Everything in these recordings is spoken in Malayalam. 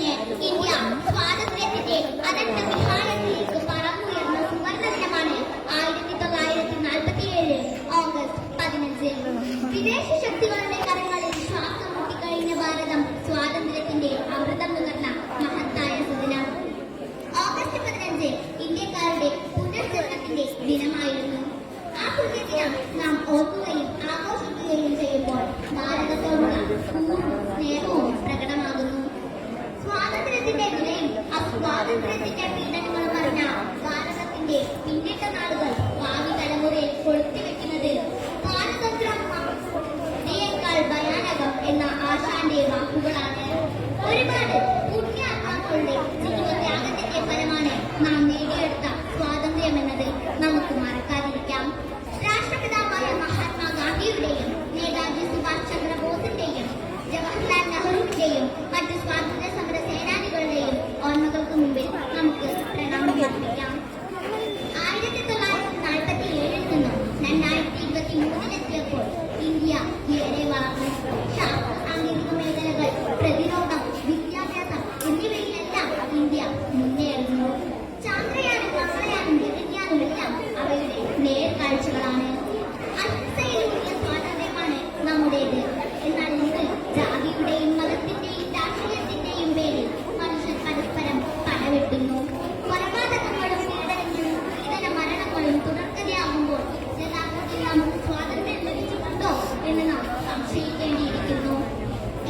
കഴിഞ്ഞ് ഇന്ത്യ സ്വാതന്ത്ര്യത്തിന്റെ അതട്ട വിഹാരത്തിലേക്ക് പറന്നുയർന്ന സുവർണ ദിനമാണ് ആയിരത്തി തൊള്ളായിരത്തി നാൽപ്പത്തിയേഴ് ഓഗസ്റ്റ് പതിനഞ്ച്. വിദേശ ശക്തികളുടെ കരങ്ങളിൽ ശ്വാസം മുട്ടിക്കഴിഞ്ഞ ഭാരതം സ്വാതന്ത്ര്യത്തിന്റെ അമൃതം നുകർന്ന മഹത്തായ സുദിനം. ഓഗസ്റ്റ് പതിനഞ്ച് ഇന്ത്യക്കാരുടെ പുനർജന്മത്തിന്റെ ദിനമായിരുന്നു. ആ പുണ്യദിനം നാം ഓർക്കുകയും സ്വാതന്ത്ര്യത്തിന്റെ പീഡനങ്ങൾ പറഞ്ഞ ഭാരതത്തിന്റെ പിന്നിട്ട നാളുകൾ ഭാവി തലമുറയിൽ കൊളുത്തിവിട്ട തുടരുന്നു കൊലപാതകങ്ങളും പീഡനങ്ങളും ഇതര മരണങ്ങളും തുടർക്കഥയാകുമ്പോൾ യഥാർത്ഥത്തിൽ നമുക്ക് സ്വാതന്ത്ര്യം ലഭിച്ചിട്ടുണ്ടോ എന്ന് നാം സംശയിക്കേണ്ടിയിരിക്കുന്നു.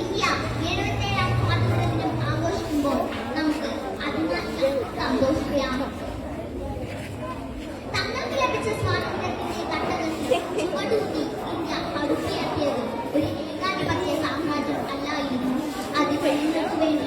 ഇന്ത്യ എഴുപത്തേഴാം സ്വാതന്ത്ര്യ ദിനം ആഘോഷിക്കുമ്പോൾ നമുക്ക് അതിമാത്രം സന്തോഷിക്കാം. തങ്ങൾക്ക് ലഭിച്ച സ്വാതന്ത്ര്യത്തിന്റെ കട്ടകത്തിൽ ചുവടൂതി ഇന്ത്യ അടുത്തിയാക്കിയത് ഒരു ഏകാധിപത്യ സാമ്രാജ്യം അല്ലായിരുന്നു. അത് വെളിച്ചത്തിനു വേണ്ടി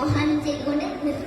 ആഹ്വാനം ചെയ്തുകൊണ്ട് നിർത്തി